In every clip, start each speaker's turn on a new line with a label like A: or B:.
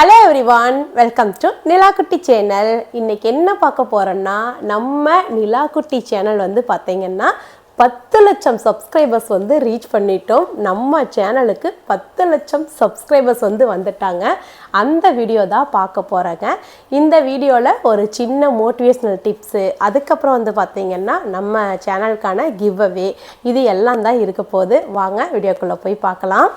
A: Hello everyone welcome to Nilakkutti channel இன்றைக்கி என்ன பார்க்க போகிறோன்னா நம்ம நிலாக்குட்டி சேனல் வந்து பார்த்திங்கன்னா பத்து லட்சம் சப்ஸ்கிரைபர்ஸ் வந்து ரீச் பண்ணிட்டோம். நம்ம சேனலுக்கு பத்து லட்சம் சப்ஸ்கிரைபர்ஸ் வந்து வந்துட்டாங்க. அந்த வீடியோ தான் பார்க்க போகிறேங்க இந்த வீடியோவில் ஒரு சின்ன மோட்டிவேஷ்னல் டிப்ஸு அதுக்கப்புறம் வந்து பார்த்திங்கன்னா நம்ம சேனலுக்கான கிவ் அவே இது எல்லாம் தான் இருக்க போகுது. வாங்க வீடியோக்குள்ளே போய் பார்க்கலாம்.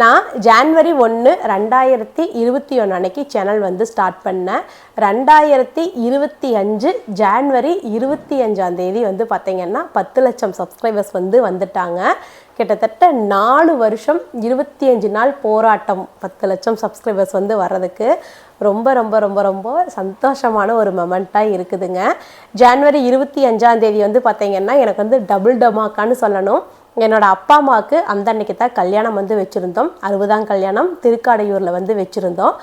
A: நான் ஜான்வரி ஒன்று ரெண்டாயிரத்தி இருபத்தி ஒன்று அன்னைக்கு சேனல் வந்து ஸ்டார்ட் பண்ணேன். ரெண்டாயிரத்தி இருபத்தி அஞ்சு ஜான்வரி இருபத்தி அஞ்சாம் தேதி வந்து பார்த்திங்கன்னா பத்து லட்சம் சப்ஸ்கிரைபர்ஸ் வந்து வந்துட்டாங்க. கிட்டத்தட்ட நாலு வருஷம் இருபத்தி அஞ்சு நாள் போராட்டம் பத்து லட்சம் சப்ஸ்கிரைபர்ஸ் வந்து வர்றதுக்கு. ரொம்ப ரொம்ப ரொம்ப ரொம்ப சந்தோஷமான ஒரு மொமெண்ட்டாக இருக்குதுங்க. ஜான்வரி இருபத்தி அஞ்சாம் தேதி வந்து பார்த்தீங்கன்னா எனக்கு வந்து டபுள் டமாக்கான்னு சொல்லணும். என்னோடய அப்பா அம்மாவுக்கு அந்த அன்னைக்கு தான் கல்யாணம் வந்து வச்சுருந்தோம். அறுபதாம் கல்யாணம் திருக்காடையூரில் வந்து வச்சுருந்தோம்.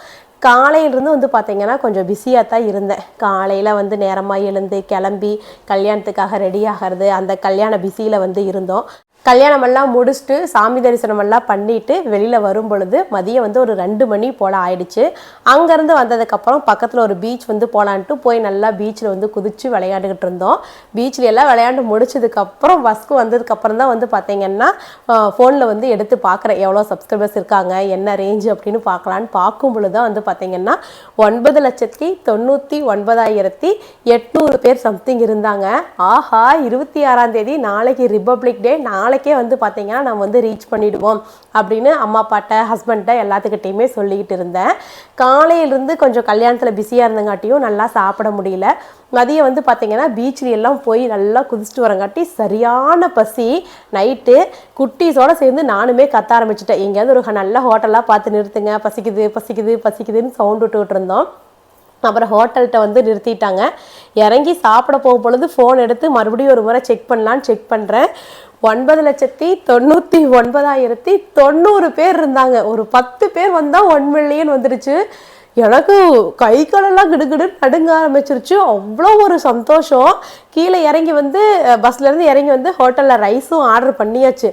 A: காலையிலிருந்து வந்து பார்த்திங்கன்னா கொஞ்சம் பிஸியாக தான் இருந்தேன். காலையில் வந்து நேரமாக எழுந்து கிளம்பி கல்யாணத்துக்காக ரெடி ஆகிறது அந்த கல்யாண பிஸியில் வந்து இருந்தோம். கல்யாணமெல்லாம் முடிச்சுட்டு சாமி தரிசனமெல்லாம் பண்ணிட்டு வெளியில் வரும் பொழுது மதியம் வந்து ஒரு ரெண்டு மணி போல் ஆயிடுச்சு. அங்கேருந்து வந்ததுக்கப்புறம் பக்கத்தில் ஒரு பீச் வந்து போகலான்ட்டு போய் நல்லா பீச்சில் வந்து குதித்து விளையாண்டுக்கிட்டு இருந்தோம். பீச்சில் எல்லாம் விளையாண்டு முடிச்சதுக்கப்புறம் பஸ்க்கு வந்ததுக்கப்புறம் தான் வந்து பார்த்தீங்கன்னா ஃபோனில் வந்து எடுத்து பார்க்குறேன் எவ்வளோ சப்ஸ்கிரைபர்ஸ் இருக்காங்க என்ன ரேஞ்சு அப்படின்னு பார்க்கலான்னு பார்க்கும் பொழுது தான் வந்து பார்த்தீங்கன்னா ஒன்பது லட்சத்தி தொண்ணூற்றி ஒன்பதாயிரத்தி எட்நூறு பேர் சம்திங் இருந்தாங்க. ஆஹா இருபத்தி ஆறாம் தேதி நாளைக்கு ரிப்பப்ளிக் டே நாளைக்கே வந்து பார்த்தீங்கன்னா நம்ம வந்து ரீச் பண்ணிவிடுவோம் அப்படின்னு அம்மா அப்பாட்ட ஹஸ்பண்ட்ட எல்லாத்துக்கிட்டேயுமே சொல்லிக்கிட்டு இருந்தேன். காலையிலேருந்து கொஞ்சம் கல்யாணத்தில் பிஸியாக இருந்தங்காட்டியும் நல்லா சாப்பிட முடியல. மதியம் வந்து பார்த்தீங்கன்னா பீச்சில் எல்லாம் போய் நல்லா குதிச்சுட்டு வரங்காட்டி சரியான பசி. நைட்டு குட்டீஸோட சேர்ந்து நானுமே கத்த ஆரம்பிச்சிட்டேன். எங்கேயாவது ஒரு நல்ல ஹோட்டலாக பார்த்து நிறுத்துங்க. பசிக்குது பசிக்குது பசிக்குதுன்னு சவுண்ட் விட்டுக்கிட்டு இருந்தோம். அப்புறம் ஹோட்டல்கிட்ட வந்து நிறுத்திட்டாங்க. இறங்கி சாப்பிட போகும் பொழுது ஃபோன் எடுத்து மறுபடியும் ஒரு முறை செக் பண்ணலான்னு செக் பண்ணுறேன் ஒன்பது லட்சத்தி தொண்ணூற்றி ஒன்பதாயிரத்தி தொண்ணூறு பேர் இருந்தாங்க. ஒரு பத்து பேர் வந்தால் ஒன் மில்லியன் வந்துடுச்சு எனக்கு கை காலெல்லாம் கிடுகிடுன்னு நடுங்க ஆரம்பிச்சிருச்சு. அவ்வளோ ஒரு சந்தோஷம். கீழே இறங்கி வந்து பஸ்லேருந்து இறங்கி வந்து ஹோட்டலில் ரைஸும் ஆர்டர் பண்ணியாச்சு.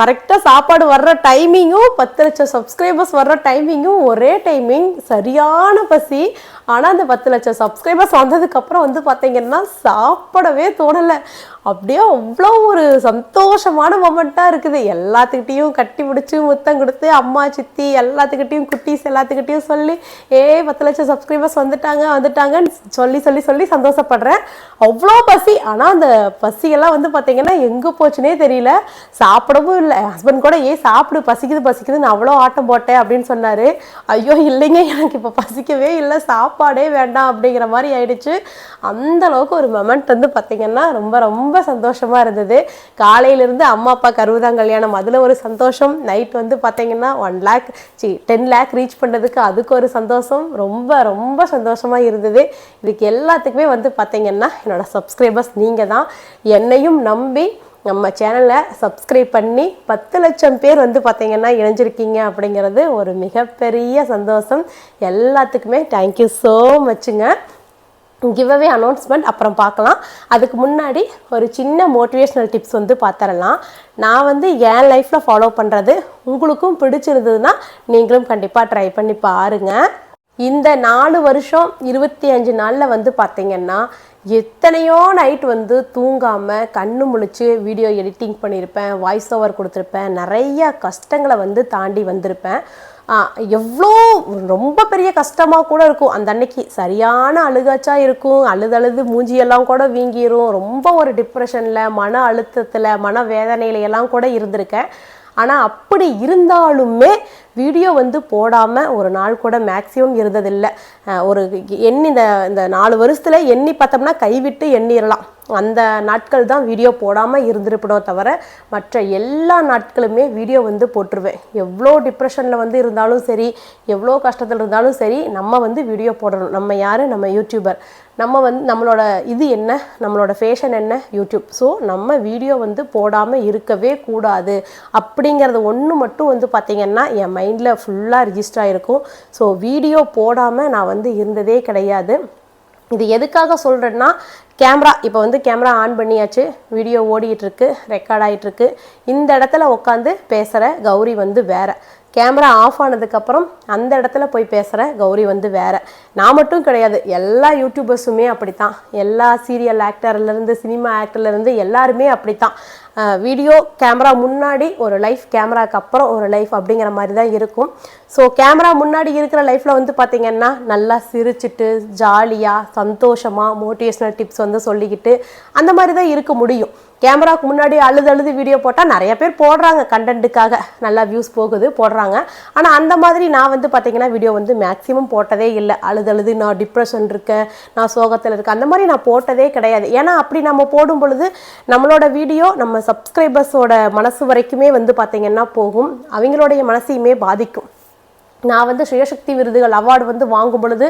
A: கரெக்டாக சாப்பாடு வர்ற டைமிங்கும் பத்து லட்சம் சப்ஸ்கிரைபர்ஸ் வர்ற டைமிங்கும் ஒரே டைமிங் சரியான பசி. ஆனால் அந்த பத்து லட்சம் சப்ஸ்கிரைபர்ஸ் வந்ததுக்கப்புறம் வந்து பார்த்தீங்கன்னா சாப்பிடவே தோணலை. அப்படியே அவ்வளோ ஒரு சந்தோஷமான மொமெண்ட்டாக இருக்குது. எல்லாத்துக்கிட்டேயும் கட்டி பிடிச்சி முத்தம் கொடுத்து அம்மா சித்தி எல்லாத்துக்கிட்டேயும் குட்டீஸ் எல்லாத்துக்கிட்டேயும் சொல்லி ஏ பத்து லட்சம் சப்ஸ்கிரைபர்ஸ் வந்துட்டாங்க வந்துட்டாங்கன்னு சொல்லி சொல்லி சொல்லி சந்தோஷப்படுறேன். அவ்வளோ பசி. ஆனால் அந்த பசியெல்லாம் வந்து பார்த்தீங்கன்னா எங்கே போச்சுனே தெரியல. சாப்பிடவும் இல்லை. ஹஸ்பண்ட் கூட ஏன் சாப்பிடு பசிக்குது பசிக்குதுன்னு அவ்வளோ ஆட்டம் போட்டேன் அப்படின்னு சொன்னார். ஐயோ இல்லைங்க. எனக்கு இப்போ பசிக்கவே இல்லை. சாப்பாடே சாப்பாடே வேண்டாம் அப்படிங்கிற மாதிரி ஆயிடுச்சு. அந்த அளவுக்கு ஒரு மொமெண்ட் வந்து பார்த்திங்கன்னா ரொம்ப ரொம்ப சந்தோஷமாக இருந்தது. காலையிலேருந்து அம்மா அப்பா கருவுதான் கல்யாணம். அதில் ஒரு சந்தோஷம். நைட் வந்து பார்த்திங்கன்னா ஒன் லேக் சி டென் லேக் ரீச் பண்ணுறதுக்கு அதுக்கு ஒரு சந்தோஷம். ரொம்ப ரொம்ப சந்தோஷமாக இருந்தது. இதுக்கு எல்லாத்துக்குமே வந்து பார்த்திங்கன்னா என்னோடய சப்ஸ்கிரைபர்ஸ் நீங்கள் தான் என்னையும் நம்பி நம்ம சேனலை சப்ஸ்கிரைப் பண்ணி பத்து லட்சம் பேர் வந்து பார்த்தீங்கன்னா இணைஞ்சிருக்கீங்க அப்படிங்கிறது ஒரு மிகப்பெரிய சந்தோஷம். எல்லாத்துக்குமே தேங்க்யூ ஸோ மச்சுங்க கிவ்அவே அனௌன்ஸ்மெண்ட் அப்புறம் பார்க்கலாம். அதுக்கு முன்னாடி ஒரு சின்ன மோட்டிவேஷ்னல் டிப்ஸ் வந்து பார்த்துடலாம் நான் வந்து என் லைஃப்பில் ஃபாலோ பண்ணுறது உங்களுக்கும் பிடிச்சிருந்ததுன்னா நீங்களும் கண்டிப்பாக ட்ரை பண்ணி பாருங்கள் இந்த நாலு வருஷம் இருபத்தி அஞ்சு நாளில் வந்து பார்த்திங்கன்னா எத்தனையோ நைட் வந்து தூங்காமல் கண்ணு முழிச்சு வீடியோ எடிட்டிங் பண்ணியிருப்பேன் வாய்ஸ் ஓவர் கொடுத்துருப்பேன் நிறைய கஷ்டங்களை வந்து தாண்டி வந்திருப்பேன். எவ்வளோ ரொம்ப பெரிய கஷ்டமாக கூட இருக்கும். அந்த அன்னைக்கு சரியான அழுகாச்சா இருக்கும். அழுது அழுது மூஞ்சியெல்லாம் கூட வீங்கிரும். ரொம்ப ஒரு டிப்ரெஷனில் மன அழுத்தத்தில் மன வேதனையில எல்லாம் கூட இருந்திருக்கேன். ஆனால் அப்படி இருந்தாலுமே வீடியோ வந்து போடாமல் ஒரு நாள் கூட மேக்ஸிமம் இருந்ததில்லை. ஒரு எண்ணி இந்த இந்த நாலு வருஷத்தில் எண்ணி பார்த்தோம்னா கைவிட்டு எண்ணிடலாம் அந்த நாட்கள் தான் வீடியோ போடாமல் இருந்திருப்படும் தவிர மற்ற எல்லா நாட்களுமே வீடியோ வந்து போட்டுருவேன். எவ்வளோ டிப்ரெஷனில் வந்து இருந்தாலும் சரி எவ்வளோ கஷ்டத்தில் இருந்தாலும் சரி நம்ம வந்து வீடியோ போடணும். நம்ம யார்? நம்ம யூடியூபர் நம்ம வந்து நம்மளோட இது என்ன? நம்மளோட ஃபேஷன் என்ன? யூடியூப் ஸோ நம்ம வீடியோ வந்து போடாமல் இருக்கவே கூடாது. அப்படிங்கிறது ஒன்று மட்டும் வந்து பார்த்திங்கன்னா என் மைண்டில் ஃபுல்லாக ரிஜிஸ்டர் ஆகிருக்கும் ஸோ வீடியோ போடாமல் நான் வந்து இருந்ததே கிடையாது. இது எதுக்காக சொல்கிறேன்னா கேமரா இப்போ வந்து கேமரா ஆன் பண்ணியாச்சு. வீடியோ ஓடிட்டுருக்கு ரெக்கார்ட் ஆகிட்டுருக்கு இந்த இடத்துல உட்காந்து பேசுகிற கௌரி வந்து வேற. கேமரா ஆஃப் ஆனதுக்கப்புறம் அந்த இடத்துல போய் பேசுகிற கௌரி வந்து வேறு. நான் மட்டும் கிடையாது எல்லா யூடியூபர்ஸுமே அப்படி தான் எல்லா சீரியல் ஆக்டர்லேருந்து சினிமா ஆக்டர்லேருந்து எல்லாருமே அப்படி தான் வீடியோ கேமரா முன்னாடி ஒரு லைஃப் கேமராக்கு அப்புறம் ஒரு லைஃப் அப்படிங்கிற மாதிரி தான் இருக்கும். ஸோ கேமரா முன்னாடி இருக்கிற லைஃப்பில் வந்து பார்த்திங்கன்னா நல்லா சிரிச்சிட்டு ஜாலியாக சந்தோஷமாக மோட்டிவேஷ்னல் டிப்ஸ் வந்து சொல்லிக்கிட்டு அந்த மாதிரி தான் இருக்க முடியும். கேமராவுக்கு முன்னாடி அழுது அழுது வீடியோ போட்டால் நிறைய பேர் போடுறாங்க கண்டென்ட்டுக்காக நல்லா வியூஸ் போகுது போடுறாங்க. ஆனால் அந்த மாதிரி நான் வந்து பார்த்தீங்கன்னா வீடியோ வந்து மேக்ஸிமம் போட்டதே இல்லை. அழுது அழுது நான் டிப்ரெஷன் இருக்கேன் நான் சோகத்தில் இருக்கேன். அந்த மாதிரி நான் போட்டதே கிடையாது. ஏன்னா அப்படி நம்ம போடும் பொழுது நம்மளோட வீடியோ நம்ம சப்ஸ்கிரைபர்ஸோட மனசு வரைக்குமே வந்து பார்த்தீங்கன்னா போகும். அவங்களுடைய மனசையுமே பாதிக்கும். நான் வந்து சுயசக்தி விருதுகள் அவார்டு வந்து வாங்கும் பொழுது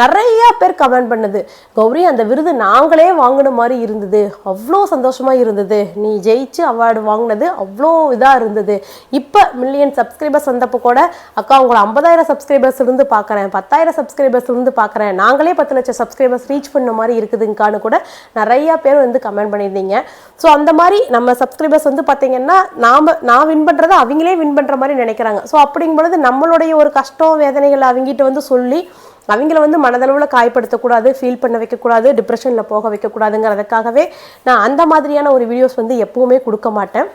A: நிறைய பேர் கமெண்ட் பண்ணுது. கௌரி அந்த விருது நாங்களே வாங்கின மாதிரி இருந்தது. அவ்வளோ சந்தோஷமாக இருந்தது. நீ ஜெயிச்சு அவார்டு வாங்கினது அவ்வளோ இதாக இருந்தது. இப்போ மில்லியன் சப்ஸ்கிரைபர்ஸ் வந்தப்போ கூட அக்கா உங்களை ஐம்பதாயிரம் சப்ஸ்கிரைபர்ஸ் இருந்து பார்க்குறேன் பத்தாயிரம் சப்ஸ்கிரைபர்ஸ் இருந்து பார்க்குறேன் நாங்களே பத்து லட்சம் சப்ஸ்கிரைபர்ஸ் ரீச் பண்ண மாதிரி இருக்குதுங்கான்னு கூட நிறைய பேர் வந்து கமெண்ட் பண்ணியிருந்தீங்க. ஸோ அந்த மாதிரி நம்ம சப்ஸ்கிரைபர்ஸ் வந்து பார்த்தீங்கன்னா நாம் நான் வின் பண்ணுறதை அவங்களே வின் பண்ணுற மாதிரி நினைக்கிறாங்க. ஸோ அப்படிங்கும் பொழுது நம்மளுடைய ஒரு கஷ்டம் வேதனைகள் அவங்ககிட்ட வந்து சொல்லி அவங்கள வந்து மனதளவில் காயப்படுத்தக்கூடாது ஃபீல் பண்ண வைக்கக்கூடாது டிப்ரெஷனில் போக வைக்கக்கூடாதுங்கிறதுக்காகவே நான் அந்த மாதிரியான ஒரு வீடியோஸ் வந்து எப்பவுமே கொடுக்க மாட்டேன்.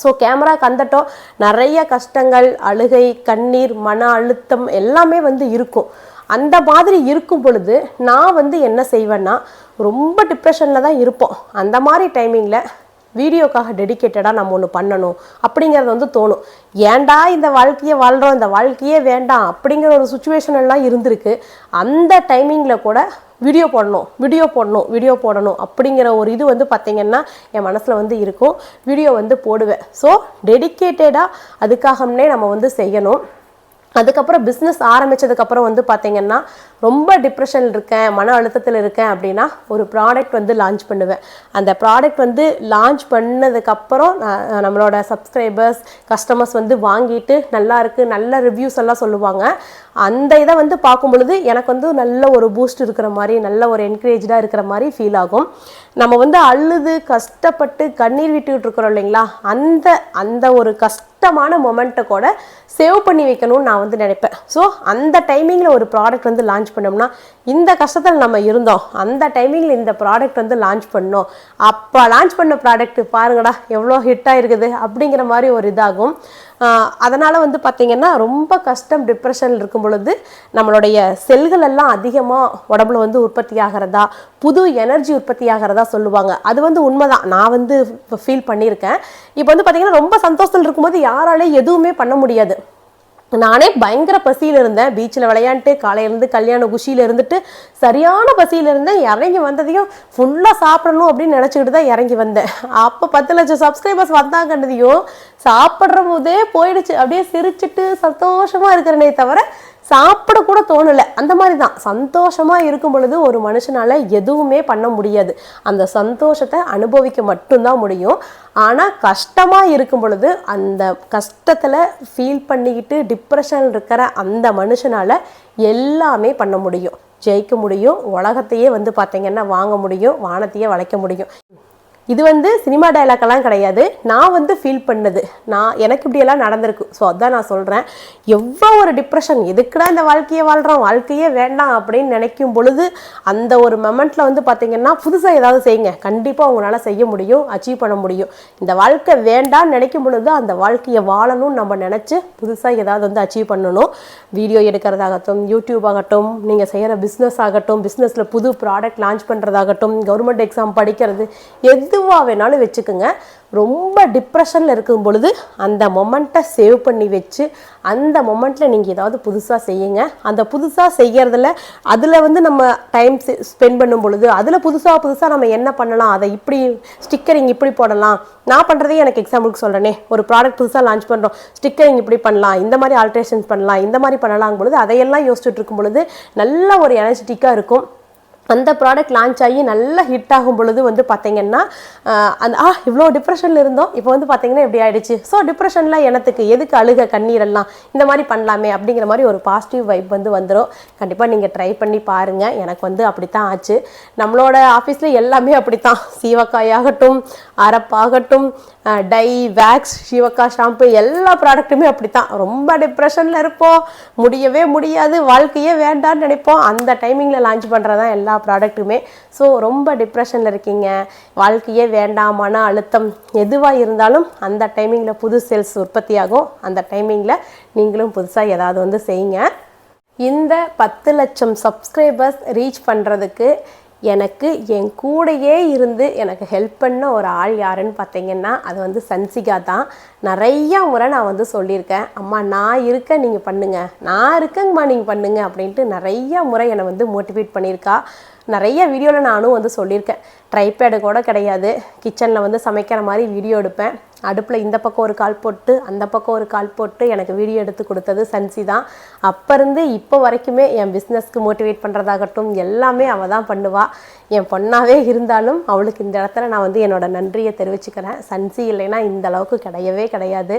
A: ஸோ கேமரா கந்தட்டம் நிறைய கஷ்டங்கள் அழுகை கண்ணீர் மன அழுத்தம் எல்லாமே வந்து இருக்கும். அந்த மாதிரி இருக்கும் பொழுது நான் வந்து என்ன செய்வேன்னா ரொம்ப டிப்ரெஷனில் தான் இருப்போம். அந்த மாதிரி டைமிங்கில் வீடியோக்காக டெடிக்கேட்டடாக நம்ம ஒன்று பண்ணணும் அப்படிங்கிறது வந்து தோணும். ஏன்டா இந்த வாழ்க்கையை வாழ்கிறோம் இந்த வாழ்க்கையே வேண்டாம் அப்படிங்கிற ஒரு சுச்சுவேஷன் எல்லாம் இருந்திருக்கு. அந்த டைமிங்கில் கூட வீடியோ போடணும் வீடியோ போடணும் வீடியோ போடணும் அப்படிங்கிற ஒரு இது வந்து பார்த்திங்கன்னா என் மனசில் வந்து இருக்கும். வீடியோ வந்து போடுவேன். ஸோ டெடிக்கேட்டடாக அதுக்காகவே நம்ம வந்து செய்யணும். அதுக்கப்புறம் பிஸ்னஸ் ஆரம்பித்ததுக்கப்புறம் வந்து பார்த்தீங்கன்னா ரொம்ப டிப்ரெஷன் இருக்கேன் மன அழுத்தத்தில் இருக்கேன் அப்படின்னா ஒரு ப்ராடக்ட் வந்து லான்ச் பண்ணுவேன். அந்த ப்ராடக்ட் வந்து லான்ச் பண்ணதுக்கப்புறம் நம்மளோட சப்ஸ்கிரைபர்ஸ் கஸ்டமர்ஸ் வந்து வாங்கிட்டு நல்லா இருக்குது நல்ல ரிவ்யூஸ் எல்லாம் சொல்லுவாங்க. அந்த இதை வந்து பார்க்கும் பொழுது எனக்கு வந்து நல்ல ஒரு பூஸ்ட் இருக்கிற மாதிரி நல்ல ஒரு என்கரேஜாக இருக்கிற மாதிரி ஃபீல் ஆகும். நம்ம வந்து அழுது கஷ்டப்பட்டு கண்ணீர் விட்டுக்கிட்டு இருக்கிறோம் இல்லைங்களா? அந்த அந்த ஒரு கஷ்டமான மொமெண்ட்டை கூட சேவ் பண்ணி வைக்கணும்னு நான் வந்து நினைப்பேன். ஸோ அந்த டைமிங்கில் ஒரு ப்ராடக்ட் வந்து லான்ச் பண்ணோம்னா இந்த கஷ்டத்தில் நம்ம இருந்தோம். அந்த டைமிங்கில் இந்த ப்ராடக்ட் வந்து லான்ச் பண்ணோம். அப்போ லான்ச் பண்ண ப்ராடக்ட் பாருங்கடா எவ்வளோ ஹிட்டாக இருக்குது அப்படிங்கிற மாதிரி ஒரு இதாகும். அதனால் வந்து பார்த்திங்கன்னா ரொம்ப கஷ்டம் டிப்ரெஷன் இருக்கும் பொழுது நம்மளுடைய செல்கள் எல்லாம் அதிகமாக உடம்புல வந்து உற்பத்தி ஆகிறதா புது எனர்ஜி உற்பத்தி ஆகிறதா சொல்லுவாங்க. அது வந்து உண்மைதான். நான் வந்து ஃபீல் பண்ணியிருக்கேன். இப்போ வந்து பார்த்திங்கன்னா ரொம்ப சந்தோஷத்தில் இருக்கும்போது யாராலையும் எதுவுமே பண்ண முடியாது. நானே பயங்கர பசியில் இருந்தேன். பீச்சில் விளையாண்டுட்டு காலையிலேருந்து கல்யாண குஷியில் இருந்துட்டு சரியான பசியில் இருந்தேன். இறங்கி வந்ததையும் ஃபுல்லாக சாப்பிடணும் அப்படின்னு நினச்சிக்கிட்டு தான் இறங்கி வந்தேன். அப்போ பத்து லட்சம் சப்ஸ்கிரைபர்ஸ் வந்தாங்கன்றதையும் சாப்பிட்ற போதே போயிடுச்சு. அப்படியே சிரிச்சிட்டு சந்தோஷமாக இருக்கிறனே தவிர சாப்பிட கூட தோணலை. அந்த மாதிரி தான் சந்தோஷமாக இருக்கும் பொழுது ஒரு மனுஷனால் எதுவுமே பண்ண முடியாது. அந்த சந்தோஷத்தை அனுபவிக்க மட்டும்தான் முடியும். ஆனால் கஷ்டமாக இருக்கும் பொழுது அந்த கஷ்டத்தில் ஃபீல் பண்ணிக்கிட்டு டிப்ரெஷன் இருக்கிற அந்த மனுஷனால் எல்லாமே பண்ண முடியும். ஜெயிக்க முடியும். உலகத்தையே வந்து பார்த்திங்கன்னா வாங்க முடியும். வானத்தையே வளைக்க முடியும். இது வந்து சினிமா டைலாக்கெல்லாம் கிடையாது. நான் வந்து ஃபீல் பண்ணது. நான் எனக்கு இப்படியெல்லாம் நடந்திருக்கு. ஸோ அதான் நான் சொல்கிறேன் எவ்வளோ ஒரு டிப்ரெஷன் எதுக்குடா இந்த வாழ்க்கையை வாழ்கிறோம் வாழ்க்கையே வேண்டாம் அப்படின்னு நினைக்கும் பொழுது அந்த ஒரு மொமெண்ட்டில் வந்து பார்த்தீங்கன்னா புதுசாக ஏதாவது செய்யுங்க. கண்டிப்பாக உங்களால் செய்ய முடியும் அச்சீவ் பண்ண முடியும். இந்த வாழ்க்கை வேண்டாம்னு நினைக்கும் பொழுது அந்த வாழ்க்கையை வாழணும்னு நம்ம நினச்சி புதுசாக ஏதாவது வந்து அச்சீவ் பண்ணணும். வீடியோ எடுக்கிறதாகட்டும் யூடியூப் ஆகட்டும் நீங்கள் செய்கிற பிஸ்னஸ் ஆகட்டும் பிஸ்னஸில் புது ப்ராடக்ட் லான்ச் பண்ணுறதாகட்டும் கவர்மெண்ட் எக்ஸாம் படிக்கிறது எது எதுவாக வேணாலும் வச்சுக்கோங்க. ரொம்ப டிப்ரெஷனில் இருக்கும் பொழுது அந்த மொமெண்ட்டை சேவ் பண்ணி வச்சு அந்த மொமெண்ட்டில் நீங்கள் ஏதாவது புதுசாக செய்யுங்க. அந்த புதுசாக செய்கிறதுல அதில் வந்து நம்ம டைம் ஸ்பெண்ட் பண்ணும் பொழுது அதில் புதுசாக புதுசாக நம்ம என்ன பண்ணலாம் அதை இப்படி ஸ்டிக்கரிங் இப்படி போடலாம். நான் பண்ணுறதே எனக்கு எக்ஸாம்பிளுக்கு சொல்கிறேனே ஒரு ப்ராடக்ட் புதுசாக லான்ச் பண்ணுறோம் ஸ்டிக்கரிங் இப்படி பண்ணலாம். இந்த மாதிரி ஆல்ட்ரேஷன்ஸ் பண்ணலாம். இந்த மாதிரி பண்ணலாம் பொழுது அதையெல்லாம் யோசிச்சுட்டு இருக்கும் பொழுது நல்ல ஒரு எனர்ஜெட்டிக்காக இருக்கும். அந்த ப்ராடக்ட் லான்ச் ஆகி நல்லா ஹிட் ஆகும் பொழுது வந்து பார்த்தீங்கன்னா அந்த ஆ இவ்வளோ டிப்ரெஷனில் இருந்தோம். இப்போ வந்து பார்த்தீங்கன்னா இப்படி ஆயிடுச்சு? ஸோ டிப்ரெஷனில் எனத்துக்கு எதுக்கு அழுக கண்ணீரெல்லாம் இந்த மாதிரி பண்ணலாமே அப்படிங்கிற மாதிரி ஒரு பாசிட்டிவ் வைப் வந்து வந்துடும் கண்டிப்பாக நீங்கள் ட்ரை பண்ணி பாருங்கள் எனக்கு வந்து அப்படி தான் ஆச்சு. நம்மளோட ஆஃபீஸில் எல்லாமே அப்படி தான் சீவக்காயாகட்டும் அரப்பாகட்டும் டை வேக்ஸ் சிவக்கா ஷாம்பு எல்லா ப்ராடக்ட்டுமே அப்படி தான் ரொம்ப டிப்ரெஷனில் இருப்போம். முடியவே முடியாது. வாழ்க்கையே வேண்டாம்னு நினைப்போம். அந்த டைமிங்கில் லான்ச் பண்ணுறதான் எல்லா ப்ராடக்ட்டுமே ஸோ ரொம்ப டிப்ரெஷனில் இருக்கீங்க. வாழ்க்கையே வேண்டாம் மன அழுத்தம் எதுவாக இருந்தாலும் அந்த டைமிங்கில் புது செல்ஸ் உற்பத்தியாகும். அந்த டைமிங்கில் நீங்களும் புதுசாக ஏதாவது வந்து செய்யுங்க. இந்த பத்து லட்சம் சப்ஸ்கிரைபர்ஸ் ரீச் பண்ணுறதுக்கு எனக்கு என் கூடையே இருந்து எனக்கு ஹெல்ப் பண்ண ஒரு ஆள் யாருன்னு பார்த்தீங்கன்னா அது வந்து சன்சிகா தான். நிறையா முறை நான் வந்து சொல்லியிருக்கேன். அம்மா நான் இருக்கேன் நீங்கள் பண்ணுங்க. நான் இருக்கேங்கம்மா நீங்கள் பண்ணுங்க. அப்படின்ட்டு நிறையா முறை என்னை வந்து மோட்டிவேட் பண்ணியிருக்கா. நிறைய வீடியோவில் நானும் வந்து சொல்லியிருக்கேன். ட்ரைபேடு கூட கிடையாது. கிச்சனில் வந்து சமைக்கிற மாதிரி வீடியோ எடுப்பேன். அடுப்பில் இந்த பக்கம் ஒரு கால் போட்டு அந்த பக்கம் ஒரு கால் போட்டு எனக்கு வீடியோ எடுத்து கொடுத்தது சன்சி தான். அப்போ இருந்து இப்போ வரைக்குமே என் பிஸ்னஸ்க்கு மோட்டிவேட் பண்ணுறதாகட்டும் எல்லாமே அவள் தான் பண்ணுவாள் என் பொண்ணாகவே இருந்தாலும் அவளுக்கு இந்த இடத்துல நான் வந்து என்னோடய நன்றியை தெரிவிச்சுக்கிறேன். சன்சி இல்லைன்னா இந்த அளவுக்கு கிடையவே கிடையாது.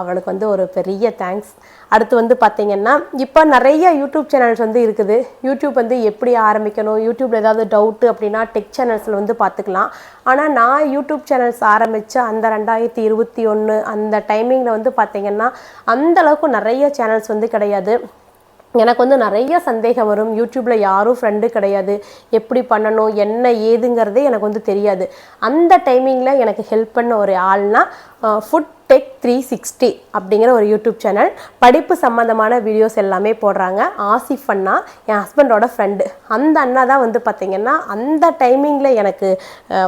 A: அவளுக்கு வந்து ஒரு பெரிய தேங்க்ஸ் அடுத்து வந்து பார்த்திங்கன்னா இப்போ நிறைய யூடியூப் சேனல்ஸ் வந்து இருக்குது. யூடியூப் வந்து எப்படி ஆரம்பிக்கணும்? யூடியூப்பில் ஏதாவது டவுட்டு அப்படின்னா டெக் சேனல்ஸில் வந்து பார்த்துக்கலாம் ஆனால் நான் யூடியூப் சேனல்ஸ் ஆரம்பித்த அந்த ரெண்டாயிரத்தி இருபத்தி ஒன்று அந்த டைமிங்கில் வந்து பார்த்தீங்கன்னா அந்தளவுக்கு நிறைய சேனல்ஸ் வந்து கிடையாது. எனக்கு வந்து நிறைய சந்தேகம் வரும். யூடியூப்பில் யாரும் ஃப்ரெண்டு கிடையாது. எப்படி பண்ணணும்? என்ன ஏதுங்கிறதே எனக்கு வந்து தெரியாது. அந்த டைமிங்கில் எனக்கு ஹெல்ப் பண்ண ஒரு ஆள்னா ஃபுட் டெக் த்ரீ சிக்ஸ்டி அப்படிங்கிற ஒரு யூடியூப் சேனல் படிப்பு சம்மந்தமான வீடியோஸ் எல்லாமே போடுறாங்க. ஆசிஃப் அண்ணா என் ஹஸ்பண்டோட ஃப்ரெண்டு அந்த அண்ணா தான் வந்து பார்த்திங்கன்னா அந்த டைமிங்கில் எனக்கு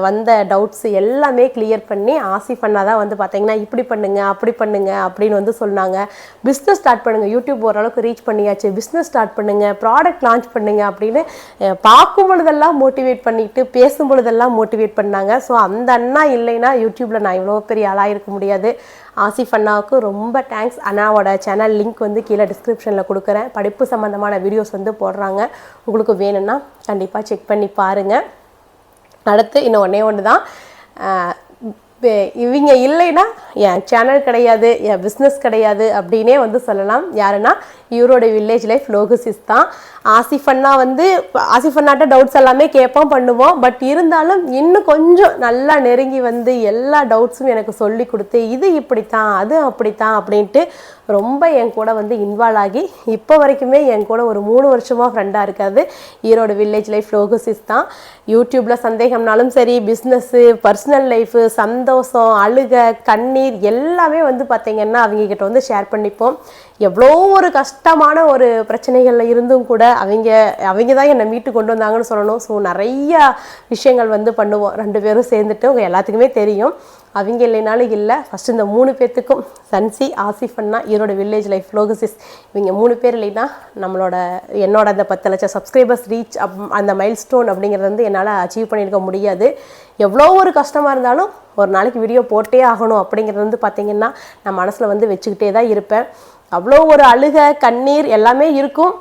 A: வந்த டவுட்ஸ் எல்லாமே கிளியர் பண்ணி ஆசிஃப் அண்ணா தான் வந்து பார்த்திங்கன்னா இப்படி பண்ணுங்கள் அப்படி பண்ணுங்கள் அப்படின்னு வந்து சொன்னாங்க. பிஸ்னஸ் ஸ்டார்ட் பண்ணுங்கள் யூடியூப் ஓரளவுக்கு ரீச் பண்ணியாச்சு. பிஸ்னஸ் ஸ்டார்ட் பண்ணுங்கள் ப்ராடக்ட் லான்ச் பண்ணுங்க அப்படின்னு பார்க்கும் பொழுதெல்லாம் மோட்டிவேட் பண்ணிட்டு பேசும் பொழுதெல்லாம் மோட்டிவேட் பண்ணாங்க. ஸோ அந்த அண்ணா இல்லைன்னா யூடியூப்பில் நான் இவ்வளோ பெரிய ஆளாக இருக்க முடியாது. ஆசிஃப் அண்ணாவுக்கு ரொம்ப தேங்க்ஸ் அண்ணாவோட சேனல் லிங்க் வந்து கீழே டிஸ்கிரிப்ஷனில் கொடுக்குறேன். படிப்பு சம்மந்தமான வீடியோஸ் வந்து போடுறாங்க. உங்களுக்கு வேணும்னா கண்டிப்பாக செக் பண்ணி பாருங்கள் அடுத்து இன்னும் ஒன்றே ஒன்று தான் இவங்க இல்லைன்னா என் சேனல் கிடையாது என் பிஸ்னஸ் கிடையாது அப்படின்னே வந்து சொல்லலாம். யாருன்னா இவரோட வில்லேஜ் லைஃப் லோகசிஸ் தான். ஆசிஃப் அண்ணா வந்து ஆசிஃப் அண்ணாட்ட டவுட்ஸ் எல்லாமே கேட்போம் பண்ணுவோம். பட் இருந்தாலும் இன்னும் கொஞ்சம் நல்லா நெருங்கி வந்து எல்லா டவுட்ஸும் எனக்கு சொல்லி கொடுத்து இது இப்படித்தான் அது அப்படித்தான் அப்படின்ட்டு ரொம்ப என் கூட வந்து இன்வால்வ் ஆகி இப்போ வரைக்குமே என் கூட ஒரு மூணு வருஷமாக ஃப்ரெண்டாக இருக்காது. ஈரோடு வில்லேஜ் லைஃப் லோகசிஸ் தான். யூடியூப்பில் சந்தேகம்னாலும் சரி பிஸ்னஸ்ஸு பர்சனல் லைஃபு சந்தோஷம் அழுக கண்ணீர் எல்லாமே வந்து பார்த்திங்கன்னா அவங்க கிட்ட வந்து ஷேர் பண்ணிப்போம். எவ்வளோ ஒரு கஷ்டமான ஒரு பிரச்சனைகளில் இருந்தும் கூட அவங்க அவங்க தான் என்னை மீட்டு கொண்டு வந்தாங்கன்னு சொல்லணும். ஸோ நிறைய விஷயங்கள் வந்து பண்ணுவோம். ரெண்டு பேரும் சேர்ந்துட்டு உங்கள் எல்லாத்துக்குமே தெரியும். அவங்க இல்லைனாலும் இல்லை. ஃபஸ்ட்டு இந்த மூணு பேர்த்துக்கும் சன்சி ஆசிஃப் அண்ணா ஈரோட வில்லேஜ் லைஃப் லோகசிஸ் இவங்க மூணு பேர் இல்லைன்னா நம்மளோட என்னோட அந்த பத்து லட்சம் சப்ஸ்கிரைபர்ஸ் ரீச் அப் அந்த மைல் ஸ்டோன் அப்படிங்கிறது வந்து என்னால் அச்சீவ் பண்ணியிருக்க முடியாது. எவ்வளோ ஒரு கஷ்டமாக இருந்தாலும் ஒரு நாளைக்கு வீடியோ போட்டே ஆகணும் அப்படிங்கிறது வந்து பார்த்திங்கன்னா நான் மனசில் வந்து வச்சுக்கிட்டே தான் இருப்பேன். அவ்வளோ ஒரு அழுக கண்ணீர் எல்லாமே இருக்கும்.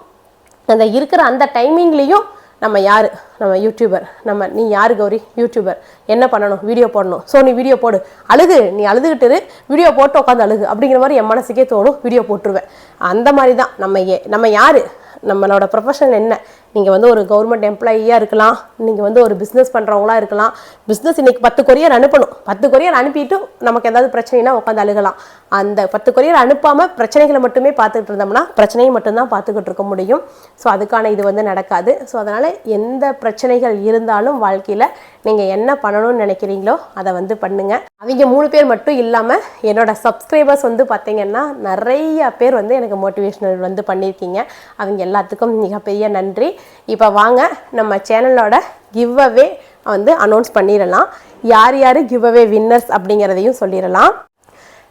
A: அந்த இருக்கிற அந்த டைமிங்லேயும் நம்ம யார்? நம்ம யூடியூபர் நம்ம நீ யார் கௌரி? யூடியூபர் என்ன பண்ணணும்? வீடியோ போடணும். ஸோ நீ வீடியோ போடு. அழுகு. நீ அழுதுகிட்டு வீடியோ போட்டு உட்காந்து அழுகு. அப்படிங்கிற மாதிரி என் மனசுக்கே தோணும். வீடியோ போட்டுருவேன். அந்த மாதிரி தான் நம்ம ஏ நம்ம யார்? நம்மளோட ப்ரொஃபஷன் என்ன? நீங்கள் வந்து ஒரு கவர்மெண்ட் எம்ப்ளாயியாக இருக்கலாம். நீங்கள் வந்து ஒரு பிஸ்னஸ் பண்ணுறவங்களா இருக்கலாம். பிஸ்னஸ் இன்றைக்கி பத்து கொரியர் அனுப்பணும். பத்து கொரியர் அனுப்பிட்டு நமக்கு ஏதாவது பிரச்சனைனா உட்காந்து அழுகலாம். அந்த பத்து கொரியர் அனுப்பாமல் பிரச்சனைகளை மட்டுமே பார்த்துக்கிட்டு இருந்தோம்னா பிரச்சனையை மட்டும்தான் பார்த்துக்கிட்டு இருக்க முடியும். ஸோ அதுக்கான இது வந்து நடக்காது. ஸோ அதனால் எந்த பிரச்சனைகள் இருந்தாலும் வாழ்க்கையில் நீங்கள் என்ன பண்ணணும்னு நினைக்கிறீங்களோ அதை வந்து பண்ணுங்கள் அவங்க மூணு பேர் மட்டும் இல்லாமல் என்னோட சப்ஸ்கிரைபர்ஸ் வந்து பார்த்தீங்கன்னா நிறைய பேர் வந்து எனக்கு மோட்டிவேஷனல் வந்து பண்ணியிருக்கீங்க. அவங்க எல்லாத்துக்கும் மிகப்பெரிய நன்றி. இப்போ வாங்க நம்ம சேனலோட கிவ் அவே வந்து அனௌன்ஸ் பண்ணிடலாம். யார் யார் கிவ் அவே வின்னர்ஸ் அப்படிங்கிறதையும் சொல்லிடலாம்.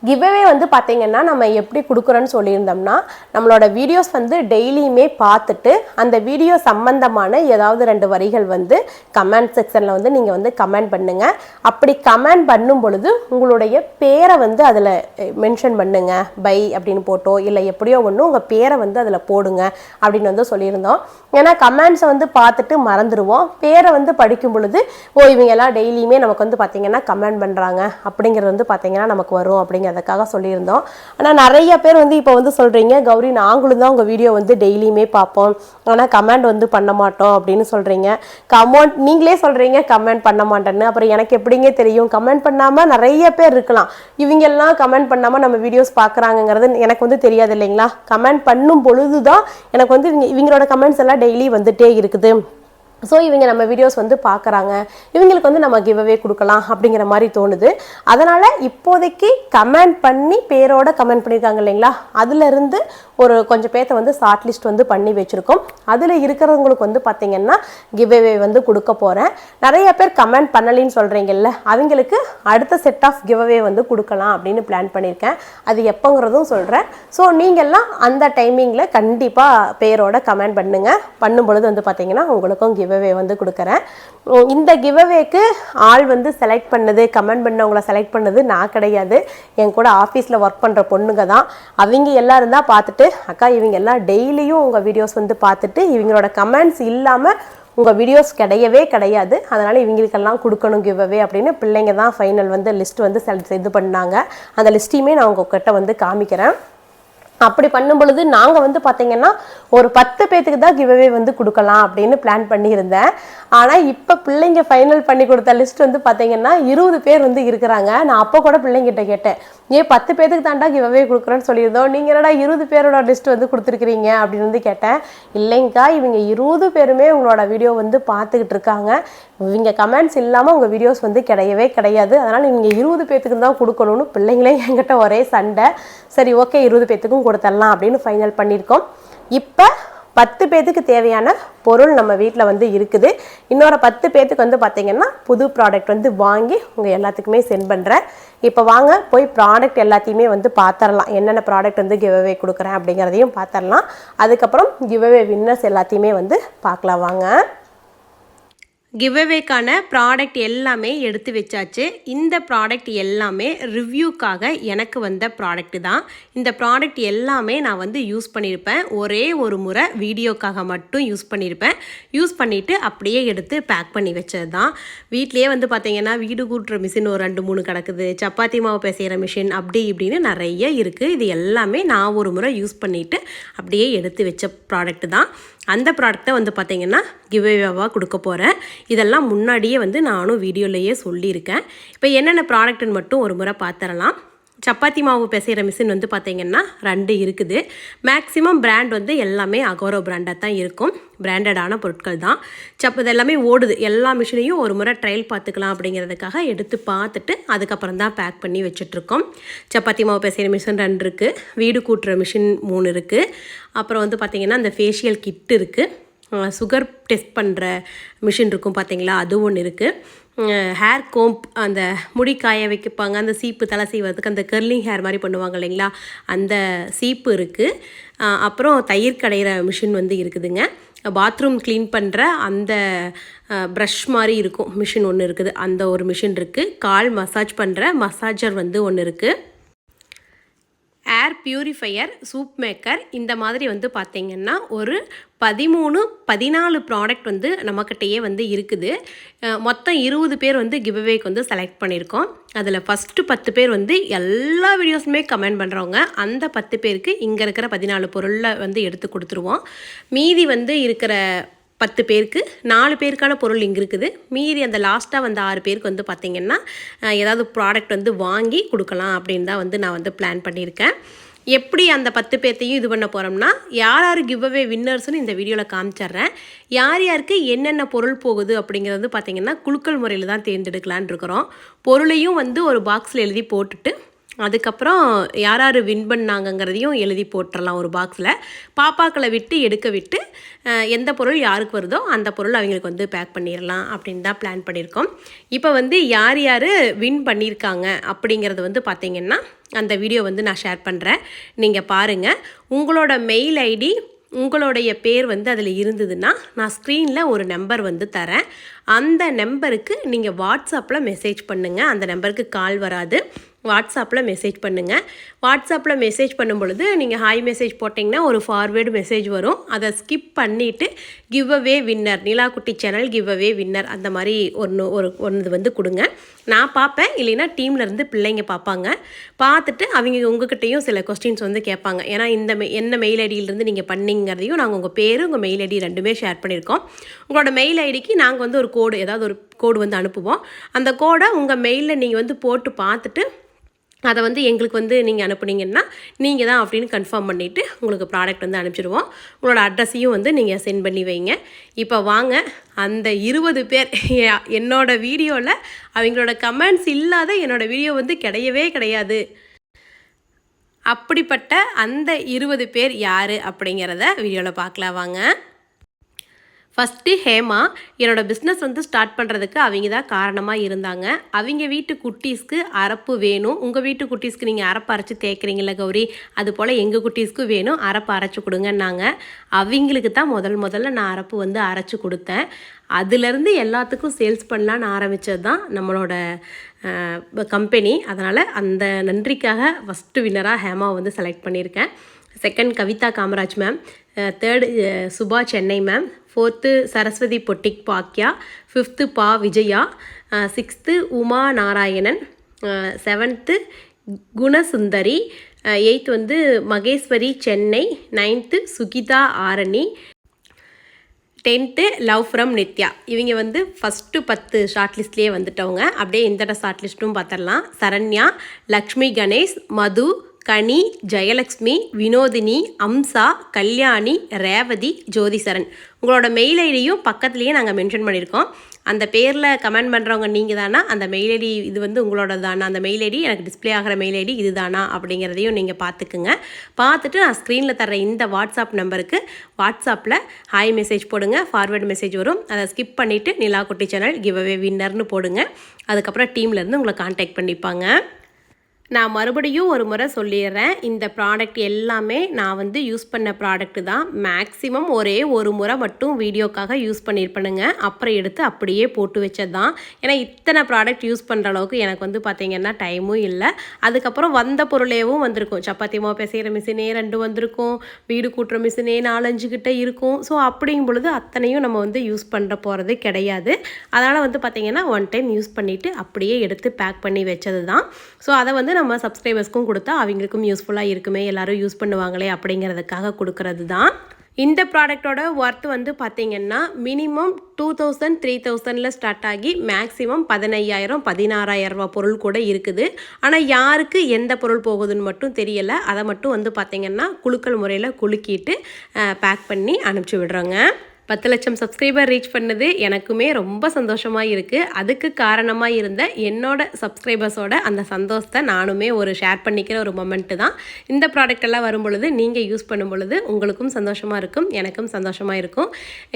A: கிவ்வே வந்து பார்த்திங்கன்னா நம்ம எப்படி கொடுக்குறோன்னு சொல்லியிருந்தோம்னா நம்மளோட வீடியோஸ் வந்து டெய்லியுமே பார்த்துட்டு அந்த வீடியோ சம்பந்தமான ஏதாவது ரெண்டு வரிகள் வந்து கமெண்ட் செக்ஷனில் வந்து நீங்கள் வந்து கமெண்ட் பண்ணுங்கள் அப்படி கமெண்ட் பண்ணும் பொழுது உங்களுடைய பேரை வந்து அதில் மென்ஷன் பண்ணுங்கள் பை அப்படின்னு போட்டோ இல்லை எப்படியோ ஒன்று உங்கள் பேரை வந்து அதில் போடுங்க அப்படின்னு வந்து சொல்லியிருந்தோம். ஏன்னா கமெண்ட்ஸை வந்து பார்த்துட்டு மறந்துடுவோம் பேரை வந்து படிக்கும் பொழுது ஓ இவங்க எல்லாம் டெய்லியுமே நமக்கு வந்து பார்த்தீங்கன்னா கமெண்ட் பண்ணுறாங்க அப்படிங்கிறது வந்து பார்த்தீங்கன்னா நமக்கு வரும் அப்படிங்கிறதுக்காக சொல்லியிருந்தோம். ஆனால் நிறைய பேர் வந்து இப்போ வந்து சொல்கிறீங்க கௌரி நாங்களும் தான் உங்கள் வீடியோ வந்து டெய்லியுமே பார்ப்போம். ஆனால் கமெண்ட் வந்து பண்ண மாட்டோம் அப்படின்னு சொல்கிறீங்க கமெண்ட் நீங்களே சொல்கிறீங்க கமெண்ட் பண்ண மாட்டேன்னு. அப்புறம் எனக்கு எப்படிங்க தெரியும்? கமெண்ட் பண்ணாமல் நிறைய பேர் இருக்கலாம். இவங்கெல்லாம் கமெண்ட் பண்ணாமல் நம்ம வீடியோஸ் பார்க்குறாங்கங்கிறது எனக்கு வந்து தெரியாது இல்லைங்களா? கமெண்ட் பண்ணும் பொழுது தான் எனக்கு வந்து இவங்களோட கமெண்ட்ஸ் எல்லாம் டெய்லி வந்துட்டே இருக்குது. ஸோ இவங்க நம்ம வீடியோஸ் வந்து பார்க்குறாங்க. இவங்களுக்கு வந்து நம்ம கிவ்அவே கொடுக்கலாம் அப்படிங்கிற மாதிரி தோணுது. அதனால் இப்போதைக்கு கமெண்ட் பண்ணி பேரோட கமெண்ட் பண்ணியிருக்காங்க இல்லைங்களா? அதுலேருந்து ஒரு கொஞ்சம் பேர்த்த வந்து ஷார்ட் லிஸ்ட் வந்து பண்ணி வச்சுருக்கோம். அதில் இருக்கிறவங்களுக்கு வந்து பார்த்திங்கன்னா கிவ்அவே வந்து கொடுக்க போகிறேன் நிறைய பேர் கமெண்ட் பண்ணலின்னு சொல்கிறீங்கல்ல அவங்களுக்கு அடுத்த செட் ஆஃப் கிவ்அவே வந்து கொடுக்கலாம் அப்படின்னு பிளான் பண்ணியிருக்கேன் அது எப்போங்கிறதும் சொல்கிறேன் ஸோ நீங்கள்லாம் அந்த டைமிங்கில் கண்டிப்பாக பேரோட கமெண்ட் பண்ணுங்கள் பண்ணும் பொழுது வந்து பார்த்திங்கன்னா உங்களுக்கும் கிவ் கிவ்அவே வந்து கொடுக்குறேன். இந்த கிவ்அவேக்கு ஆள் வந்து செலக்ட் பண்ணது கமெண்ட் பண்ணவங்கள செலக்ட் பண்ணது நான் கிடையாது. என் கூட ஆஃபீஸில் ஒர்க் பண்ணுற பொண்ணுங்க தான். அவங்க எல்லாரும் தான் பார்த்துட்டு அக்கா இவங்க எல்லாம் டெய்லியும் உங்கள் வீடியோஸ் வந்து பார்த்துட்டு இவங்களோட கமெண்ட்ஸ் இல்லாமல் உங்கள் வீடியோஸ் கிடையவே கிடையாது. அதனால் இவங்களுக்கெல்லாம் கொடுக்கணும் கிவ்வே அப்படின்னு பிள்ளைங்க தான் ஃபைனல் வந்து லிஸ்ட் வந்து செல் இது பண்ணாங்க. அந்த லிஸ்ட்டையுமே நான் உங்ககிட்ட வந்து காமிக்கிறேன். அப்படி பண்ணும் பொழுது நாங்கள் வந்து பார்த்தீங்கன்னா ஒரு பத்து பேத்துக்கு தான் கிவ்அவே வந்து கொடுக்கலாம் அப்படின்னு பிளான் பண்ணியிருந்தேன். ஆனால் இப்போ பிள்ளைங்க ஃபைனல் பண்ணி கொடுத்த லிஸ்ட் வந்து பார்த்தீங்கன்னா இருபது பேர் வந்து இருக்கிறாங்க. நான் அப்போ கூட பிள்ளைங்கிட்ட கேட்டேன் ஏன் பத்து பேத்துக்கு தாண்டா கிவ்அவே கொடுக்குறேன்னு சொல்லியிருந்தோம். நீங்கள் என்னடா இருபது பேரோட லிஸ்ட் வந்து கொடுத்துருக்கிறீங்க? அப்படின்னு வந்து கேட்டேன். இல்லைங்கக்கா இவங்க இருபது பேருமே உங்களோட வீடியோ வந்து பார்த்துக்கிட்டு இருக்காங்க. இவங்க கமெண்ட்ஸ் இல்லாமல் உங்கள் வீடியோஸ் வந்து கிடையவே கிடையாது. அதனால் நீங்கள் இருபது பேத்துக்கு தான் கொடுக்கணும்னு பிள்ளைங்களே என்கிட்ட ஒரே சண்டை. சரி ஓகே இருபது பேத்துக்கும் கொடுத்துடலாம் அப்படின்னு ஃபைனல் பண்ணியிருக்கோம். இப்போ பத்து பேத்துக்கு தேவையான பொருள் நம்ம வீட்டில் வந்து இருக்குது. இன்னொரு பத்து பேத்துக்கு வந்து பார்த்தீங்கன்னா புது ப்ராடக்ட் வந்து வாங்கி உங்கள் எல்லாத்துக்குமே சென்ட் பண்ணுறேன் இப்போ வாங்க போய் ப்ராடக்ட் எல்லாத்தையுமே வந்து பார்த்துடலாம் என்னென்ன ப்ராடக்ட் வந்து கிவ்அவே கொடுக்குறேன் அப்படிங்கிறதையும் பார்த்துடலாம் அதுக்கப்புறம் கிவ்அவே வின்னர்ஸ் எல்லாத்தையுமே வந்து பார்க்கலாம் வாங்க. கிவ்அவேக்கான ப்ராடக்ட் எல்லாமே எடுத்து வச்சாச்சு. இந்த ப்ராடக்ட் எல்லாமே ரிவ்யூக்காக எனக்கு வந்த ப்ராடக்ட் தான். இந்த ப்ராடக்ட் எல்லாமே நான் வந்து யூஸ் பண்ணியிருப்பேன் ஒரே ஒரு முறை வீடியோக்காக மட்டும் யூஸ் பண்ணியிருப்பேன் யூஸ் பண்ணிவிட்டு அப்படியே எடுத்து பேக் பண்ணி வச்சது தான். வீட்லேயே வந்து பார்த்திங்கன்னா வீடு கூட்டுற மிஷின் ஒரு ரெண்டு மூணு கிடக்குது. சப்பாத்தி மாவு பேசுகிற மிஷின் அப்படி இப்படின்னு நிறைய இருக்குது இது எல்லாமே நான் ஒரு முறை யூஸ் பண்ணிவிட்டு அப்படியே எடுத்து வச்ச ப்ராடக்ட் தான். அந்த ப்ராடக்ட்டை வந்து பார்த்தீங்கன்னா கிவ்வேவாக கொடுக்க போகிறேன் இதெல்லாம் முன்னாடியே வந்து நானும் வீடியோலேயே சொல்லியிருக்கேன். இப்போ என்னென்ன ப்ராடக்ட்னு மட்டும் ஒரு முறை பார்த்துடலாம் சப்பாத்தி மாவு பிசைகிற மிஷின் வந்து பார்த்தீங்கன்னா ரெண்டு இருக்குது. மேக்ஸிமம் பிராண்ட் வந்து எல்லாமே அகோரோ பிராண்டாக தான் இருக்கும். பிராண்டடான பொருட்கள் தான். சப் இது எல்லாமே ஓடுது. எல்லா மிஷினையும் ஒரு முறை ட்ரையல் பார்த்துக்கலாம் அப்படிங்கிறதுக்காக எடுத்து பார்த்துட்டு அதுக்கப்புறம் தான் பேக் பண்ணி வச்சுட்ருக்கோம். சப்பாத்தி மாவு பிசைகிற மிஷின் ரெண்டு இருக்குது வீடு கூட்டுற மிஷின் மூணு இருக்குது அப்புறம் வந்து பார்த்திங்கன்னா அந்த ஃபேஷியல் கிட் இருக்குது சுகர் டெஸ்ட் பண்ணுற மிஷின் இருக்கும் பார்த்தீங்களா? அது ஒன்று இருக்குது ஹேர் கோம்ப் அந்த முடி காய வைக்கப்பாங்க அந்த சீப்பு தலை செய்வதுக்கு அந்த கர்லிங் ஹேர் மாதிரி பண்ணுவாங்க இல்லைங்களா? அந்த சீப்பு இருக்குது அப்புறம் தயிர் கடையிற மிஷின் வந்து இருக்குதுங்க. பாத்ரூம் க்ளீன் பண்ணுற அந்த ப்ரஷ் மாதிரி இருக்கும். மிஷின் ஒன்று இருக்குது. அந்த ஒரு மிஷின் இருக்குது கால் மசாஜ் பண்ணுற மசாஜர் வந்து ஒன்று இருக்குது ஏர் பியூரிஃபையர் சூப் மேக்கர் இந்த மாதிரி வந்து பார்த்திங்கன்னா ஒரு பதிமூணு பதினாலு ப்ராடக்ட் வந்து நம்மக்கிட்டேயே வந்து இருக்குது. மொத்தம் இருபது பேர் வந்து கிவ்அவேக்கு வந்து செலக்ட் பண்ணியிருக்கோம். அதில் ஃபஸ்ட்டு பத்து பேர் வந்து எல்லா வீடியோஸுமே கமெண்ட் பண்ணுறவங்க அந்த பத்து பேருக்கு இங்கே இருக்கிற பதினாலு பொருளை வந்து எடுத்து கொடுத்துருவோம். மீதி வந்து இருக்கிற பத்து பேருக்கு நாலு பேருக்கான பொருள் இங்கே இருக்குது. மீறி அந்த லாஸ்ட்டாக வந்த ஆறு பேருக்கு வந்து பார்த்திங்கன்னா ஏதாவது ப்ராடக்ட் வந்து வாங்கி கொடுக்கலாம் அப்படின்னு தான் வந்து நான் வந்து பிளான் பண்ணியிருக்கேன். எப்படி அந்த பத்து பேர்த்தையும் இது பண்ண போகிறோம்னா யார் யார் கிவ் அவே வின்னர்ஸ்னு இந்த வீடியோவில் காமிச்சிட்றேன். யார் யாருக்கு என்னென்ன பொருள் போகுது அப்படிங்கிறது வந்து பார்த்திங்கன்னா குலுக்கல் முறையில் தான் தேர்ந்தெடுக்கலான் இருக்கிறோம். பொருளையும் வந்து ஒரு பாக்ஸில் எழுதி போட்டுட்டு அதுக்கப்புறம் யார் யார் வின் பண்ணாங்கங்கிறதையும் எழுதி போட்டுடலாம் ஒரு பாக்ஸில் பாப்பாக்களை விட்டு எடுக்க விட்டு எந்த பொருள் யாருக்கு வருதோ அந்த பொருள் அவங்களுக்கு வந்து பேக் பண்ணிடலாம் அப்படின்னு தான் பிளான் பண்ணியிருக்கோம் இப்போ வந்து யார் யார் வின் பண்ணியிருக்காங்க அப்படிங்கிறது வந்து பார்த்திங்கன்னா அந்த வீடியோ வந்து நான் ஷேர் பண்ணுறேன் நீங்கள் பாருங்கள் உங்களோட மெயில் ஐடி உங்களுடைய பேர் வந்து அதில் இருந்ததுன்னா நான் ஸ்க்ரீனில் ஒரு நம்பர் வந்து தரேன். அந்த நம்பருக்கு நீங்கள் வாட்ஸ்அப்பில் மெசேஜ் பண்ணுங்கள் அந்த நம்பருக்கு கால் வராது. வாட்ஸ்அப்பில் மெசேஜ் பண்ணுங்கள் வாட்ஸ்அப்பில் மெசேஜ் பண்ணும் பொழுது நீங்கள் ஹாய் மெசேஜ் போட்டிங்கன்னா ஒரு ஃபார்வேர்டு மெசேஜ் வரும். அதை ஸ்கிப் பண்ணிவிட்டு giveaway winner Nilakkutti channel giveaway winner அந்த மாதிரி ஒன்று ஒரு ஒன்று வந்து கொடுங்க. நான் பார்ப்பேன் இல்லைன்னா டீம்லேருந்து பிள்ளைங்க பார்ப்பாங்க. பார்த்துட்டு அவங்க உங்ககிட்டையும் சில கொஸ்டின்ஸ் வந்து கேட்பாங்க. ஏன்னா இந்த மெ என்ன மெயில் ஐடியிலேருந்து நீங்கள் பண்ணிங்கிறதையும் நாங்கள் உங்கள் பேர் உங்கள் மெயில் ஐடி ரெண்டுமே ஷேர் பண்ணியிருக்கோம். உங்களோட மெயில் ஐடிக்கு நாங்கள் வந்து ஒரு கோடு ஏதாவது ஒரு கோடு வந்து அனுப்புவோம். அந்த கோடை உங்கள் மெயிலில் நீங்கள் வந்து போட்டு பார்த்துட்டு அதை வந்து எங்களுக்கு வந்து நீங்கள் அனுப்புனீங்கன்னா நீங்கள் தான் அப்படின்னு கன்ஃபார்ம் பண்ணிவிட்டு உங்களுக்கு ப்ராடக்ட் வந்து அனுப்பிச்சிடுவோம் உங்களோட அட்ரஸையும் வந்து நீங்கள் சென்ட் பண்ணி வைங்க. இப்போ வாங்க அந்த இருபது பேர் என்னோடய என்னோட வீடியோவில் அவங்களோட கமெண்ட்ஸ் இல்லாத என்னோட வீடியோ வந்து கிடையவே கிடையாது. அப்படிப்பட்ட அந்த இருபது பேர் யார் அப்படிங்கிறத வீடியோவில் பார்க்கலாம் வாங்க. ஃபஸ்ட்டு ஹேமா என்னோட பிஸ்னஸ் வந்து ஸ்டார்ட் பண்ணுறதுக்கு அவங்க தான் காரணமாக இருந்தாங்க. அவங்க வீட்டு குட்டீஸ்க்கு அரப்பு வேணும். உங்கள் வீட்டு குட்டீஸ்க்கு நீங்கள் அரப்பு அரைச்சி தேய்க்கிறீங்கள கௌரி அது போல் எங்கள் குட்டீஸ்க்கு வேணும் அரப்பு அரைச்சி கொடுங்கன்னாங்க. அவங்களுக்கு தான் முதல் முதல்ல நான் அரப்பு வந்து அரைச்சி கொடுத்தேன். அதுலேருந்து எல்லாத்துக்கும் சேல்ஸ் பண்ணலான்னு ஆரம்பித்தது தான் நம்மளோட கம்பெனி அதனால் அந்த நன்றிக்காக ஃபஸ்ட்டு வின்னராக ஹேமாவை வந்து செலக்ட் பண்ணியிருக்கேன். Second Kavitha Kamaraj ma'am third Subha Chennai ma'am fourth Saraswathi boutique Bhagya fifth பா Vijaya sixth Uma Narayanan seventh Gunasundari eighth வந்து Maheswari Chennai ninth Sugitha Arani tenth love from Nithya இவங்க வந்து first பத்து short லிஸ்ட்லேயே வந்துட்டவங்க. அப்படியே இந்த short லிஸ்ட்டும் பார்த்துடலாம். சரண்யா லக்ஷ்மி கணேஷ் மது கனி ஜெயலக்ஷ்மி வினோதினி அம்சா கல்யாணி ரேவதி ஜோதிசரன். உங்களோட mail ஐடியும் பக்கத்துலேயே நாங்கள் மென்ஷன் பண்ணியிருக்கோம். அந்த பேரில் கமெண்ட் பண்ணுறவங்க நீங்கள் தானா அந்த மெயில் ஐடி இது வந்து உங்களோட தானா அந்த மெயில் ஐடி எனக்கு டிஸ்ப்ளே ஆகிற மெயில் ஐடி இது தானா அப்படிங்கிறதையும் நீங்கள் பார்த்துக்குங்க. பார்த்துட்டு நான் ஸ்க்ரீனில் தர இந்த வாட்ஸ்அப் நம்பருக்கு வாட்ஸ்அப்பில் ஹாய் மெசேஜ் போடுங்க. ஃபார்வேர்டு மெசேஜ் வரும். அதை ஸ்கிப் பண்ணிவிட்டு நிலா குட்டி சேனல் கிவ் அவே வின்னர்னு போடுங்க. அதுக்கப்புறம் டீம்லேருந்து உங்களை காண்டாக்ட் பண்ணிப்பாங்க. நான் மறுபடியும் ஒரு முறை சொல்லிடுறேன். இந்த ப்ராடக்ட் எல்லாமே நான் வந்து யூஸ் பண்ண ப்ராடக்ட் தான். மேக்ஸிமம் ஒரே ஒரு முறை மட்டும் வீடியோக்காக யூஸ் பண்ணியிருப்பேனுங்க. அப்புறம் எடுத்து அப்படியே போட்டு வச்சது தான். ஏன்னா இத்தனை ப்ராடக்ட் யூஸ் பண்ணுற அளவுக்கு எனக்கு வந்து பார்த்திங்கன்னா டைமும் இல்லை. அதுக்கப்புறம் வந்த பொருளேவும் வந்திருக்கும். சப்பாத்தி மாவு பிசைகிற மிஷினே ரெண்டு வந்திருக்கும். வீடு கூட்டுற மிஷினே நாலஞ்சு கிட்ட இருக்கும். ஸோ அப்படிங்கும் பொழுது அத்தனையும் நம்ம வந்து யூஸ் பண்ணுற போகிறது கிடையாது. அதனால் வந்து பார்த்திங்கன்னா ஒன் டைம் யூஸ் பண்ணிவிட்டு அப்படியே எடுத்து பேக் பண்ணி வச்சது தான். ஸோ அதை வந்து நம்ம சப்ஸ்கிரைபர்ஸ்க்கும் கொடுத்தா அவங்களுக்கும் யூஸ்ஃபுல்லாக இருக்குமே எல்லாரும் யூஸ் பண்ணுவாங்களே அப்படிங்கிறதுக்காக கொடுக்கறது தான் இந்த ப்ராடக்டோட ஒர்த் வந்து பார்த்தீங்கன்னா மினிமம் டூ தௌசண்ட் த்ரீ தௌசண்டில் ஸ்டார்ட் ஆகி மேக்ஸிமம் பதினையாயிரம் பதினாறாயிரம் ரூபா பொருள் கூட இருக்குது. ஆனால் யாருக்கு எந்த பொருள் போகுதுன்னு மட்டும் தெரியலை. அதை மட்டும் வந்து பார்த்தீங்கன்னா குலுக்கல் முறையில் குலுக்கிட்டு பேக் பண்ணி அனுப்பிச்சி விடுறோங்க. பத்து லட்சம் சப்ஸ்கிரைபர் ரீச் பண்ணது எனக்குமே ரொம்ப சந்தோஷமாக இருக்குது அதுக்கு காரணமாக இருந்த என்னோட சப்ஸ்கிரைபர்ஸோட அந்த சந்தோஷத்தை நானுமே ஒரு ஷேர் பண்ணிக்கிற ஒரு மொமெண்ட்டு தான். இந்த ப்ராடக்ட் எல்லாம் வரும் பொழுது நீங்கள் யூஸ் பண்ணும் பொழுது உங்களுக்கும் சந்தோஷமாக இருக்கும் எனக்கும் சந்தோஷமாக இருக்கும்.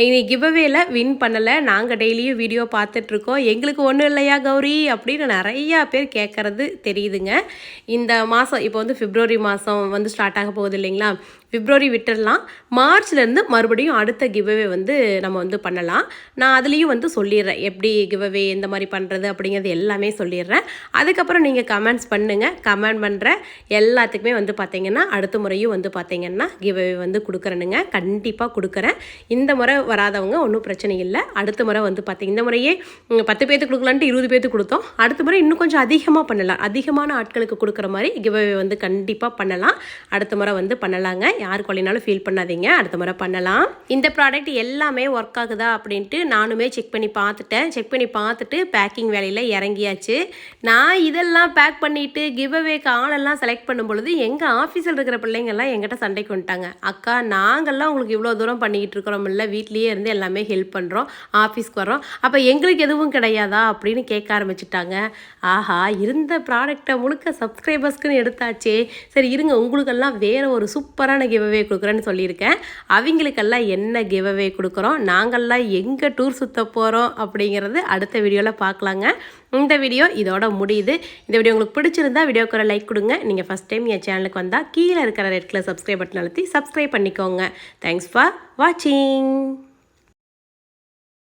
A: இனி கிவ்அவேல வின் பண்ணலை நாங்கள் டெய்லியும் வீடியோ பார்த்துட்ருக்கோம் எங்களுக்கு ஒன்றும் இல்லையா கௌரி? அப்படின்னு நிறையா பேர் கேட்குறது தெரியுதுங்க. இந்த மாதம் இப்போ வந்து பிப்ரவரி மாதம் வந்து ஸ்டார்ட் ஆக போகுது இல்லைங்களா? பிப்ரவரி விட்டுடலாம் மார்ச்லேருந்து மறுபடியும் அடுத்த கிவ்அவே வந்து நம்ம வந்து பண்ணலாம். நான் அதுலேயும் வந்து சொல்லிடுறேன். எப்படி கிவ்அவே எந்த மாதிரி பண்ணுறது அப்படிங்கிறது எல்லாமே சொல்லிடுறேன். அதுக்கப்புறம் நீங்கள் கமெண்ட்ஸ் பண்ணுங்கள் கமெண்ட் பண்ணுற எல்லாத்துக்குமே வந்து பார்த்தீங்கன்னா அடுத்த முறையும் வந்து பார்த்தீங்கன்னா கிவ்அவே வந்து கொடுக்குறேனுங்க. கண்டிப்பாக கொடுக்குறேன். இந்த முறை வராதவங்க ஒன்றும் பிரச்சனை இல்லை. அடுத்த முறை வந்து பார்த்தீங்க இந்த முறையே பத்து பேர்த்துக்கு கொடுக்கலான்ட்டு இருபது பேர்த்துக்கு கொடுத்தோம். அடுத்த முறை இன்னும் கொஞ்சம் அதிகமாக பண்ணலாம். அதிகமான ஆட்களுக்கு கொடுக்குற மாதிரி கிவ்அவே வந்து கண்டிப்பாக பண்ணலாம். அடுத்த முறை வந்து பண்ணலாங்க. யார் கொள்ளினாலும் ஃபீல் பண்ணாதீங்க. அடுத்த முறை பண்ணலாம். இந்த ப்ராடக்ட் எல்லாமே ஒர்க் ஆகுதா அப்படின்ட்டு நானுமே செக் பண்ணி பார்த்துட்டேன். செக் பண்ணி பார்த்துட்டு பேக்கிங் வேலையில் இறங்கியாச்சு. நான் இதெல்லாம் பேக் பண்ணிட்டு கிவ் அவேக்கு ஆளெல்லாம் செலக்ட் பண்ணும் பொழுது எங்கள் ஆஃபீஸில் இருக்கிற பிள்ளைங்கள்லாம் எங்கிட்ட சண்டைக்கு வந்துட்டாங்க. அக்கா நாங்கள்லாம் உங்களுக்கு இவ்வளோ தூரம் பண்ணிக்கிட்டு இருக்கிறோம் இல்லை வீட்லேயே இருந்து எல்லாமே ஹெல்ப் பண்ணுறோம் ஆஃபீஸ்க்கு வரோம் அப்போ எங்களுக்கு எதுவும் கிடையாதா? அப்படின்னு கேட்க ஆரம்பிச்சிட்டாங்க. ஆஹா இருந்த ப்ராடக்டை முழுக்க சப்ஸ்கிரைபர்ஸ்க்குன்னு எடுத்தாச்சே. சரி இருங்க. உங்களுக்கெல்லாம் வேறு ஒரு சூப்பரான கிவவே கொடுக்குறேன்னு சொல்லியிருக்கேன். அவங்களுக்கெல்லாம் என்ன கிவ்அவே கொடுக்குறோம்? நாங்கள்லாம் எங்கே டூர் சுத்த போகிறோம் அப்படிங்கிறது அடுத்த வீடியோவில் பார்க்கலாங்க. இந்த வீடியோ இதோட முடியுது. இந்த வீடியோ உங்களுக்கு பிடிச்சிருந்தா வீடியோக்கு ஒரு லைக் கொடுங்க. நீங்கள் ஃபஸ்ட் டைம் என் சேனலுக்கு வந்தால் கீழே இருக்கிற ரெட் கலர் சப்ஸ்கிரைப் பட்டன் அழுத்தி சப்ஸ்கிரைப் பண்ணிக்கோங்க. தேங்க்ஸ் ஃபார் வாட்சிங்